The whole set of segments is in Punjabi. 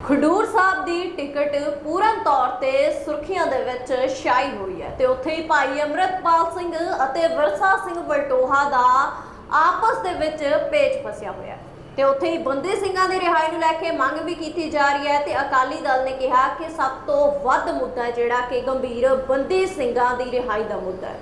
ਖਡੂਰ ਸਾਹਿਬ ਦੀ ਟਿਕਟ ਪੂਰਨ ਤੌਰ ਤੇ ਸੁਰਖੀਆਂ ਦੇ ਵਿੱਚ ਛਾਈ ਹੋਈ ਹੈ ਤੇ ਉੱਥੇ ਹੀ ਭਾਈ ਅਮਰਤਪਾਲ ਸਿੰਘ ਅਤੇ ਵਰਸਾ ਸਿੰਘ ਬਲਟੋਹਾ ਦਾ ਆਪਸ ਦੇ ਵਿੱਚ ਪੇਚ ਫਸਿਆ ਹੋਇਆ ਹੈ। ਤੇ ਉੱਥੇ ਹੀ ਬੰਦੀ ਸਿੰਘਾਂ ਦੀ ਰਿਹਾਈ ਨੂੰ ਲੈ ਕੇ ਮੰਗ ਵੀ ਕੀਤੀ ਜਾ ਰਹੀ ਹੈ ਤੇ ਅਕਾਲੀ ਦਲ ਨੇ ਕਿਹਾ ਕਿ ਸਭ ਤੋਂ ਵੱਧ ਮੁੱਦਾ ਜਿਹੜਾ ਕਿ ਗੰਭੀਰ ਬੰਦੀ ਸਿੰਘਾਂ ਦੀ ਰਿਹਾਈ ਦਾ ਮੁੱਦਾ ਹੈ।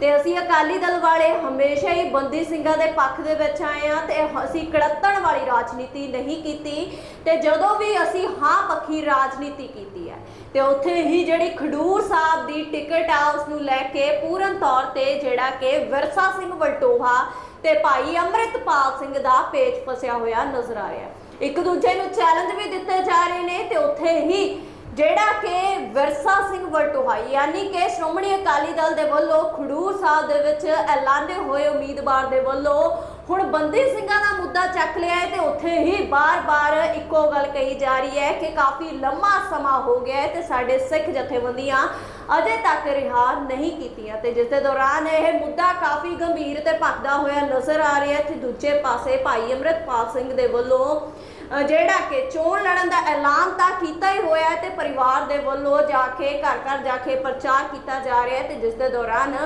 ਤੇ ਅਸੀਂ ਅਕਾਲੀ ਦਲ ਵਾਲੇ ਹਮੇਸ਼ਾ ਹੀ ਬੰਦੀ ਸਿੰਘਾਂ ਦੇ ਪੱਖ ਦੇ ਵਿੱਚ ਆਏ ਆ ਤੇ ਅਸੀਂ ਕੜੱਤਣ ਵਾਲੀ ਰਾਜਨੀਤੀ ਨਹੀਂ ਕੀਤੀ ਤੇ ਜਦੋਂ ਵੀ ਅਸੀਂ ਹਾਂ ਪੱਖੀ ਰਾਜਨੀਤੀ ਕੀਤੀ ਹੈ ਤੇ ਉੱਥੇ ਹੀ ਜਿਹੜੀ ਖਡੂਰ ਸਾਹਿਬ ਦੀ ਟਿਕਟ ਆ ਉਸ ਨੂੰ ਲੈ ਕੇ ਪੂਰਨ ਤੌਰ ਤੇ ਜਿਹੜਾ ਕਿ ਵਿਰਸਾ ਸਿੰਘ ਵਲਟੋਹਾ ਤੇ ਭਾਈ ਅੰਮ੍ਰਿਤਪਾਲ ਸਿੰਘ ਦਾ ਪੇਚ ਫਸਿਆ ਹੋਇਆ ਨਜ਼ਰ ਆ ਰਿਹਾ ਇੱਕ ਦੂਜੇ ਨੂੰ ਚੈਲੰਜ ਵੀ ਦਿੱਤੇ ਜਾ ਰਹੇ ਨੇ ਤੇ ਉੱਥੇ ਹੀ ਜਿਹੜਾ ਕਿ ਵਿਰਸਾ ਸਿੰਘ ਵਲਟੋਹਾ ਯਾਨੀ ਕਿ ਸ਼੍ਰੋਮਣੀ ਅਕਾਲੀ ਦਲ ਦੇ ਵੱਲੋਂ ਖਡੂਰ ਸਾਹਿਬ ਦੇ ਵਿੱਚ ਐਲਾਨੇ ਹੋਏ ਉਮੀਦਵਾਰ ਦੇ ਵੱਲੋਂ ਹੁਣ ਬੰਦੀ ਸਿੰਘਾਂ ਦਾ ਮੁੱਦਾ ਚੱਕ ਲਿਆ ਹੈ ਤੇ ਉੱਥੇ ਹੀ ਬਾਰ-ਬਾਰ ਇੱਕੋ ਗੱਲ ਕਹੀ ਜਾ ਰਹੀ ਹੈ ਕਿ ਕਾਫੀ ਲੰਮਾ ਸਮਾਂ ਹੋ ਗਿਆ ਹੈ ਤੇ ਸਾਡੇ ਸਿੱਖ ਜਥੇਬੰਦੀਆਂ ਅਜੇ ਤੱਕ ਰਿਹਾ ਨਹੀਂ ਕੀਤੀਆਂ ਤੇ ਜਿਸ ਦੇ ਦੌਰਾਨ ਇਹ ਮੁੱਦਾ ਕਾਫੀ ਗੰਭੀਰ ਤੇ ਭਖਦਾ ਹੋਇਆ ਨਜ਼ਰ ਆ ਰਿਹਾ ਹੈ। ਤੇ ਦੂਜੇ ਪਾਸੇ ਭਾਈ ਅੰਮ੍ਰਿਤਪਾਲ ਸਿੰਘ ਦੇ ਵੱਲੋਂ ਜਿਹੜਾ ਕਿ ਚੋਣ ਲੜਨ ਦਾ ਐਲਾਨ ਤਾਂ ਕੀਤਾ ਹੀ ਹੋਇਆ ਹੈ ਤੇ ਪਰਿਵਾਰ ਦੇ ਵੱਲੋਂ ਜਾ ਕੇ, ਘਰ ਘਰ ਜਾ ਕੇ ਪ੍ਰਚਾਰ ਕੀਤਾ ਜਾ ਰਿਹਾ ਹੈ ਤੇ ਜਿਸ ਦੇ ਦੌਰਾਨ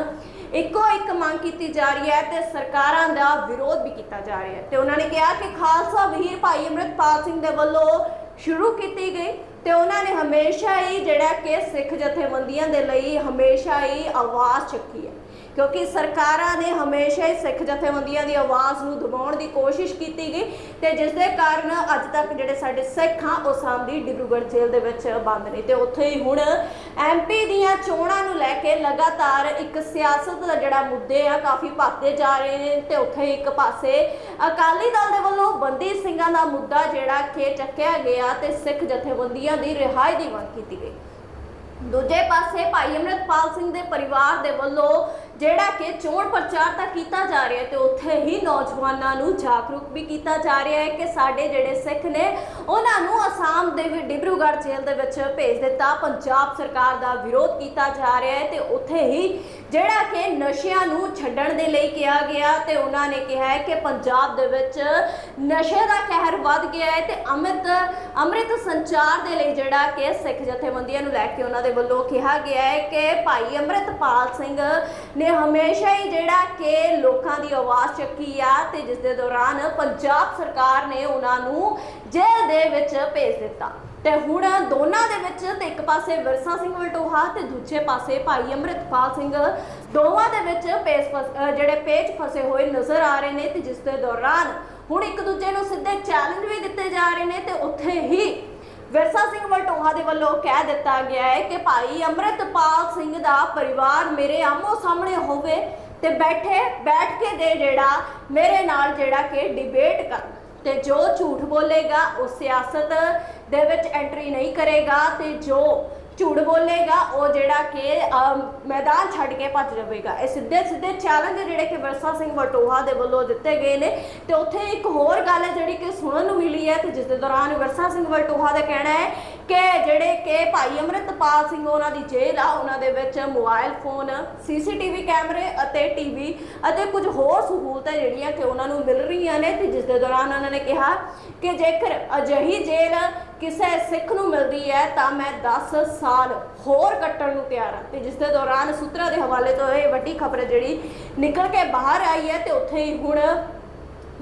ਇੱਕੋ ਇੱਕ ਮੰਗ ਕੀਤੀ ਜਾ ਰਹੀ ਹੈ ਤੇ ਸਰਕਾਰਾਂ ਦਾ ਵਿਰੋਧ ਵੀ ਕੀਤਾ ਜਾ ਰਿਹਾ ਹੈ। ਤੇ ਉਹਨਾਂ ਨੇ ਕਿਹਾ ਕਿ ਖਾਲਸਾ ਵੀਰ ਭਾਈ ਅੰਮ੍ਰਿਤਪਾਲ ਸਿੰਘ ਦੇ ਵੱਲੋਂ ਸ਼ੁਰੂ ਕੀਤੀ ਗਈ ਤੇ ਉਹਨਾਂ ਨੇ ਹਮੇਸ਼ਾ ਹੀ ਜਿਹੜਾ ਕਿ ਸਿੱਖ ਜਥੇਬੰਦੀਆਂ ਦੇ ਲਈ ਹਮੇਸ਼ਾ ਹੀ ਆਵਾਜ਼ ਚੱਕੀ ਹੈ। ਕਿਉਂਕਿ ਸਰਕਾਰਾਂ ਨੇ ਹਮੇਸ਼ਾ ਹੀ ਸਿੱਖ ਜਥੇਬੰਦੀਆਂ ਦੀ ਆਵਾਜ਼ ਨੂੰ ਦਬਾਉਣ ਦੀ ਕੋਸ਼ਿਸ਼ ਕੀਤੀ ਗਈ ਤੇ ਜਿਸ ਦੇ ਕਾਰਨ ਅੱਜ ਤੱਕ ਜਿਹੜੇ ਸਾਡੇ ਸਿੱਖ ਆ, ਉਹ ਸਾਂਦੀ ਡਿਬਰੂਗੜ੍ਹ ਜੇਲ੍ਹ ਦੇ ਵਿੱਚ ਬੰਦ ਨੇ ਤੇ ਉੱਥੇ ਹੀ ਹੁਣ ਐਮਪੀ ਦੀਆਂ ਚੋਣਾਂ ਨੂੰ ਲੈ ਕੇ ਲਗਾਤਾਰ ਇੱਕ ਸਿਆਸਤ ਦਾ ਜਿਹੜਾ ਮੁੱਦੇ ਆ ਕਾਫੀ ਭਖਦੇ ਜਾ ਰਹੇ ਨੇ ਤੇ ਉੱਥੇ ਇੱਕ ਪਾਸੇ ਅਕਾਲੀ ਦਲ ਦੇ ਵੱਲੋਂ ਬੰਦੀ ਸਿੰਘਾਂ ਦਾ ਮੁੱਦਾ ਜਿਹੜਾ ਕਿ ਚੱਕਿਆ ਗਿਆ ਤੇ ਸਿੱਖ ਜਥੇਬੰਦੀਆਂ ਦੀ ਰਿਹਾਈ ਦੀ ਮੰਗ ਕੀਤੀ ਗਈ। ਦੂਜੇ ਪਾਸੇ ਭਾਈ ਅਮਰਤਪਾਲ ਸਿੰਘ ਦੇ ਪਰਿਵਾਰ ਦੇ ਵੱਲੋਂ ਜਿਹੜਾ ਕਿ ਚੋਣ ਪ੍ਰਚਾਰ ਤਾਂ ਕੀਤਾ ਜਾ ਰਿਹਾ ਹੈ ਤੇ ਉੱਥੇ ਹੀ ਨੌਜਵਾਨਾਂ ਨੂੰ ਜਾਗਰੂਕ ਵੀ ਕੀਤਾ ਜਾ ਰਿਹਾ ਹੈ ਕਿ ਸਾਡੇ ਜਿਹੜੇ ਸਿੱਖ ਨੇ, ਉਹਨਾਂ ਨੂੰ ਅਸਾਮ ਦੇ ਵੀ ਡਿਬਰੂਗੜ੍ਹ ਜੇਲ੍ਹ ਦੇ ਵਿੱਚ ਭੇਜ ਦਿੱਤਾ। ਪੰਜਾਬ ਸਰਕਾਰ ਦਾ ਵਿਰੋਧ ਕੀਤਾ ਜਾ ਰਿਹਾ ਹੈ ਤੇ ਉੱਥੇ ਹੀ ਜਿਹੜਾ ਕਿ ਨਸ਼ਿਆਂ ਨੂੰ ਛੱਡਣ ਦੇ ਲਈ ਕਿਹਾ ਗਿਆ ਤੇ ਉਹਨਾਂ ਨੇ ਕਿਹਾ ਹੈ ਕਿ ਪੰਜਾਬ ਦੇ ਵਿੱਚ ਨਸ਼ੇ ਦਾ ਕਹਿਰ ਵੱਧ ਗਿਆ ਹੈ ਤੇ ਅੰਮ੍ਰਿਤ ਅੰਮ੍ਰਿਤ ਸੰਚਾਰ ਦੇ ਲਈ ਜਿਹੜਾ ਕਿ ਸਿੱਖ ਜਥੇਬੰਦੀਆਂ ਨੂੰ ਲੈ ਕੇ ਉਹਨਾਂ ਦੇ ਵੱਲੋਂ ਕਿਹਾ ਗਿਆ ਹੈ ਕਿ ਭਾਈ ਅੰਮ੍ਰਿਤਪਾਲ ਸਿੰਘ ਨੇ ਹਮੇਸ਼ਾ ਹੀ ਜਿਹੜਾ ਕਿ ਲੋਕਾਂ ਦੀ ਆਵਾਜ਼ ਚੱਕੀ ਆ ਤੇ ਜਿਸ ਦੇ ਦੌਰਾਨ ਪੰਜਾਬ ਸਰਕਾਰ ਨੇ ਉਹਨਾਂ ਨੂੰ ਜੇਲ੍ਹ ਦੇ ਵਿੱਚ ਭੇਜ ਦਿੱਤਾ। ਤੇ ਹੁਣ ਦੋਨਾਂ ਦੇ ਵਿੱਚ ਤੇ ਇੱਕ ਪਾਸੇ ਵਿਰਸਾ ਸਿੰਘ ਵਲਟੋਹਾ ਤੇ ਦੂਜੇ ਪਾਸੇ ਭਾਈ ਅੰਮ੍ਰਿਤਪਾਲ ਸਿੰਘ। ਦੋਵਾਂ ਦੇ ਵਿੱਚ ਪੇਸ ਫਸ- ਜਿਹੜੇ ਪੇਚ ਫਸੇ ਹੋਏ ਨਜ਼ਰ ਆ ਰਹੇ ਨੇ ਤੇ ਜਿਸ ਦੇ ਦੌਰਾਨ ਹੁਣ ਇੱਕ ਦੂਜੇ ਨੂੰ ਸਿੱਧੇ ਚੈਲੰਜ ਵੀ ਦਿੱਤੇ ਜਾ ਰਹੇ ਨੇ ਤੇ ਉੱਥੇ ਹੀ ਵਿਰਸਾ ਸਿੰਘ ਵਲਟੋਹਾ ਦੇ ਵੱਲੋਂ ਕਹਿ ਦਿੱਤਾ ਗਿਆ ਹੈ ਕਿ ਭਾਈ ਅੰਮ੍ਰਿਤਪਾਲ ਸਿੰਘ ਦਾ ਪਰਿਵਾਰ ਮੇਰੇ ਆਮੋ ਸਾਹਮਣੇ ਹੋਵੇ ਤੇ ਬੈਠੇ, ਬੈਠ ਕੇ ਦੇ ਜਿਹੜਾ, ਮੇਰੇ ਨਾਲ ਜਿਹੜਾ ਕਿ ਡਿਬੇਟ ਕਰ ਤੇ ਜੋ ਝੂਠ ਬੋਲੇਗਾ, ਉਹ ਸਿਆਸਤ ਦੇ ਵਿੱਚ ਐਂਟਰੀ ਨਹੀਂ ਕਰੇਗਾ ਤੇ ਜੋ ਝੂਠ ਬੋਲੇਗਾ, ਉਹ ਜਿਹੜਾ ਕਿ ਮੈਦਾਨ ਛੱਡ ਕੇ ਭੱਜ ਜਾਵੇਗਾ। ਇਹ ਸਿੱਧੇ ਸਿੱਧੇ ਚੈਲੰਜ ਜਿਹੜੇ ਕਿ ਵਿਰਸਾ ਸਿੰਘ ਵਟੋਹਾ ਦੇ ਵੱਲੋਂ ਦਿੱਤੇ ਗਏ ਨੇ। ਤੇ ਉੱਥੇ ਇੱਕ ਹੋਰ ਗੱਲ ਹੈ ਜਿਹੜੀ ਕਿ ਸੁਣਨ ਨੂੰ ਮਿਲੀ ਹੈ ਤੇ ਜਿਸ ਦੇ ਦੌਰਾਨ ਵਿਰਸਾ ਸਿੰਘ ਵਟੋਹਾ ਦਾ ਕਹਿਣਾ ਹੈ ਕਿ ਜਿਹੜੇ ਕਿ ਭਾਈ ਅੰਮ੍ਰਿਤਪਾਲ ਸਿੰਘ ਉਹਨਾਂ ਦੀ ਜੇਲ੍ਹ ਆ, ਉਹਨਾਂ ਦੇ ਵਿੱਚ ਮੋਬਾਈਲ ਫੋਨ, ਸੀਸੀਟੀਵੀ ਕੈਮਰੇ ਅਤੇ ਟੀਵੀ ਅਤੇ ਕੁਝ ਹੋਰ ਸਹੂਲਤਾਂ ਜਿਹੜੀਆਂ ਕਿ ਉਹਨਾਂ ਨੂੰ ਮਿਲ ਰਹੀਆਂ ਨੇ ਤੇ ਜਿਸ ਦੇ ਦੌਰਾਨ ਉਹਨਾਂ ਨੇ ਕਿਹਾ ਕਿ ਜੇਕਰ ਅਜਿਹੀ ਜੇਲ੍ਹ ਕਿਸੇ ਸਿੱਖ ਨੂੰ ਮਿਲਦੀ ਹੈ ਤਾਂ ਮੈਂ 10 ਸਾਲ ਹੋਰ ਕੱਟਣ ਨੂੰ ਤਿਆਰ ਹਾਂ। ਤੇ ਜਿਸ ਦੇ ਦੌਰਾਨ ਸੂਤਰਾਂ ਦੇ ਹਵਾਲੇ ਤੋਂ ਇਹ ਵੱਡੀ ਖਬਰ ਜਿਹੜੀ ਨਿਕਲ ਕੇ ਬਾਹਰ ਆਈ ਹੈ ਤੇ ਉੱਥੇ ਹੀ ਹੁਣ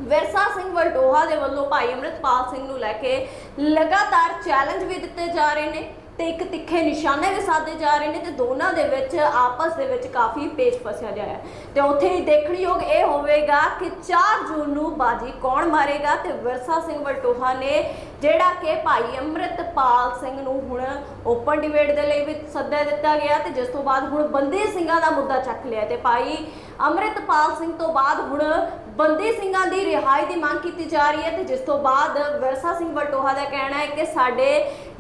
ਵਿਰਸਾ ਸਿੰਘ ਵਲਟੋਹਾ ਦੇ ਵੱਲੋਂ ਭਾਈ ਅੰਮ੍ਰਿਤਪਾਲ ਸਿੰਘ ਨੂੰ ਲੈ ਕੇ ਲਗਾਤਾਰ ਚੈਲੰਜ ਵੀ ਦਿੱਤੇ ਜਾ ਰਹੇ ਨੇ। ਤੇ ਇੱਕ ਤਿੱਖੇ ਨਿਸ਼ਾਨੇ ਵੀ ਸਾਧੇ ਜਾ ਰਹੇ ਨੇ ਤੇ ਦੋਨਾਂ ਦੇ ਵਿੱਚ, ਆਪਸ ਦੇ ਵਿੱਚ ਕਾਫੀ ਪੇਚ ਫਸਿਆ ਜਾ ਹੈ। ਤੇ ਉੱਥੇ ਹੀ ਦੇਖਣਯੋਗ ਇਹ ਹੋਵੇਗਾ ਕਿ 4 ਜੂਨ ਨੂੰ ਬਾਜੀ ਕੌਣ ਮਾਰੇਗਾ ਤੇ ਵਿਰਸਾ ਸਿੰਘ ਵਲਟੋਹਾ ਨੇ ਜਿਹੜਾ ਕਿ ਭਾਈ ਅੰਮ੍ਰਿਤਪਾਲ ਸਿੰਘ ਨੂੰ ਹੁਣ ਓਪਨ ਡਿਬੇਟ ਦੇ ਲਈ ਵੀ ਸੱਦਾ ਦਿੱਤਾ ਗਿਆ ਤੇ ਜਿਸ ਤੋਂ ਬਾਅਦ ਹੁਣ ਬੰਦੀ ਸਿੰਘਾਂ ਦਾ ਮੁੱਦਾ ਚੱਕ ਲਿਆ ਤੇ ਭਾਈ ਅੰਮ੍ਰਿਤਪਾਲ ਸਿੰਘ ਤੋਂ ਬਾਅਦ ਹੁਣ ਬੰਦੀ ਸਿੰਘਾਂ ਦੀ ਰਿਹਾਈ ਦੀ ਮੰਗ ਕੀਤੀ ਜਾ ਰਹੀ ਹੈ ਤੇ ਜਿਸ ਤੋਂ ਬਾਅਦ ਵਿਰਸਾ ਸਿੰਘ ਵਟੋਹਾ ਦਾ ਕਹਿਣਾ ਹੈ ਕਿ ਸਾਡੇ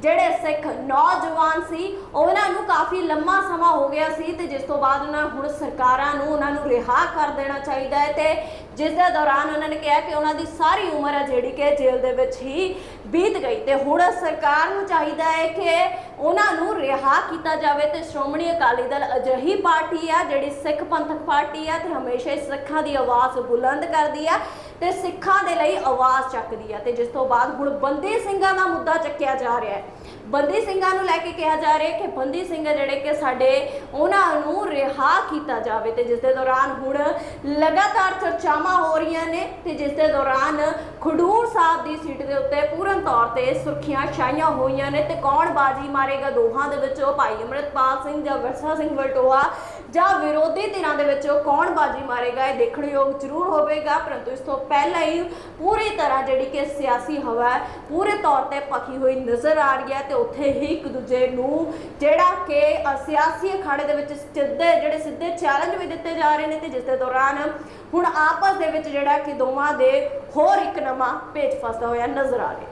ਜਿਹੜੇ ਸਿੱਖ ਨੌਜਵਾਨ ਸੀ, ਉਹਨਾਂ ਨੂੰ ਕਾਫੀ ਲੰਮਾ ਸਮਾਂ ਹੋ ਗਿਆ ਸੀ ਤੇ ਜਿਸ ਤੋਂ ਬਾਅਦ ਉਹਨਾਂ ਹੁਣ ਸਰਕਾਰਾਂ ਨੂੰ ਉਹਨਾਂ ਨੂੰ ਰਿਹਾ ਕਰ ਦੇਣਾ ਚਾਹੀਦਾ ਹੈ ਤੇ ਜਿਸ ਦੇ ਦੌਰਾਨ ਉਹਨਾਂ ਨੇ ਕਿਹਾ ਕਿ ਉਹਨਾਂ ਦੀ ਸਾਰੀ ਉਮਰ ਹੈ ਜਿਹੜੀ ਕਿ ਜੇਲ੍ਹ ਦੇ ਵਿੱਚ ਹੀ ਬੀਤ ਗਈ ਤੇ ਹੁਣ ਸਰਕਾਰ ਨੂੰ ਚਾਹੀਦਾ ਹੈ ਕਿ ਉਹਨਾਂ ਨੂੰ ਰਿਹਾ ਕੀਤਾ ਜਾਵੇ ਤੇ ਸ਼੍ਰੋਮਣੀ ਅਕਾਲੀ ਦਲ ਅਜਿਹੀ ਪਾਰਟੀ ਆ ਜਿਹੜੀ ਸਿੱਖ ਪੰਥਕ ਪਾਰਟੀ ਆ ਤੇ ਹਮੇਸ਼ਾ ਹੀ ਸਿੱਖਾਂ ਦੀ ਆਵਾਜ਼ ਬੁਲੰਦ ਕਰਦੀ ਆ ਤੇ ਸਿੱਖਾਂ ਦੇ ਲਈ ਆਵਾਜ਼ ਚੱਕਦੀ ਆ ਤੇ ਜਿਸ ਤੋਂ ਬਾਅਦ ਹੁਣ ਬੰਦੀ ਸਿੰਘਾਂ ਦਾ ਮੁੱਦਾ ਚੱਕਿਆ ਜਾ ਰਿਹਾ ਹੈ। ਬੰਦੀ ਸਿੰਘਾਂ ਨੂੰ ਲੈ ਕੇ ਕਿਹਾ ਜਾ ਰਿਹਾ ਕਿ ਬੰਦੀ ਸਿੰਘ ਜਿਹੜੇ ਕਿ ਸਾਡੇ ਉਹਨਾਂ ਨੂੰ ਰਿਹਾ ਕੀਤਾ ਜਾਵੇ ਤੇ ਜਿਸ ਦੇ ਦੌਰਾਨ ਹੁਣ ਲਗਾਤਾਰ ਚਰਚਾਵਾਂ ਹੋ ਰਹੀਆਂ ਨੇ ਤੇ ਜਿਸ ਦੇ ਦੌਰਾਨ ਖਡੂਰ ਸਾਹਿਬ ਦੀ ਸੀਟ ਦੇ ਉੱਤੇ ਪੂਰਨ ਤੌਰ ਤੇ ਸੁਰਖੀਆਂ ਛਾਈਆਂ ਹੋਈਆਂ ਨੇ ਤੇ ਕੌਣ ਬਾਜੀ ਮਾਰੇਗਾ ਦੋਹਾਂ ਦੇ ਵਿੱਚੋਂ ਭਾਈ ਅਮਰਿਤਪਾਲ ਸਿੰਘ ਜਾਂ ਵਰਸਾ ਸਿੰਘ ਵਲਟੋਆ ਜਾਂ ਵਿਰੋਧੀ ਧਿਰਾਂ ਦੇ ਵਿੱਚੋਂ ਕੌਣ ਬਾਜੀ ਮਾਰੇਗਾ ਇਹ ਦੇਖਣ ਯੋਗ ਜ਼ਰੂਰ ਹੋਵੇਗਾ, ਪਰੰਤੂ ਇਸ ਤੋਂ ਪਹਿਲਾਂ ਹੀ ਪੂਰੀ ਤਰ੍ਹਾਂ ਜਿਹੜੀ ਕਿ ਸਿਆਸੀ ਹਵਾ ਪੂਰੇ ਤੌਰ ਤੇ ਪੱਕੀ ਹੋਈ ਨਜ਼ਰ ਆ ਰਹੀ ਹੈ ਤੇ ਉੱਥੇ ਹੀ ਇੱਕ ਦੂਜੇ ਨੂੰ ਜਿਹੜਾ ਕਿ ਸਿਆਸੀ ਅਖਾੜੇ ਦੇ ਵਿੱਚ ਸਿੱਧੇ, ਜਿਹੜੇ ਸਿੱਧੇ ਚੈਲੰਜ ਵੀ ਦਿੱਤੇ ਜਾ ਰਹੇ ਨੇ ਤੇ ਜਿਸ ਦੇ ਦੌਰਾਨ ਹੁਣ ਆਪਸ ਦੇ ਵਿੱਚ ਜਿਹੜਾ ਕਿ ਦੋਵਾਂ ਦੇ ਹੋਰ ਇੱਕ ਨਵਾਂ ਪੇਚ ਫਸਦਾ ਹੋਇਆ ਨਜ਼ਰ ਆ ਰਿਹਾ।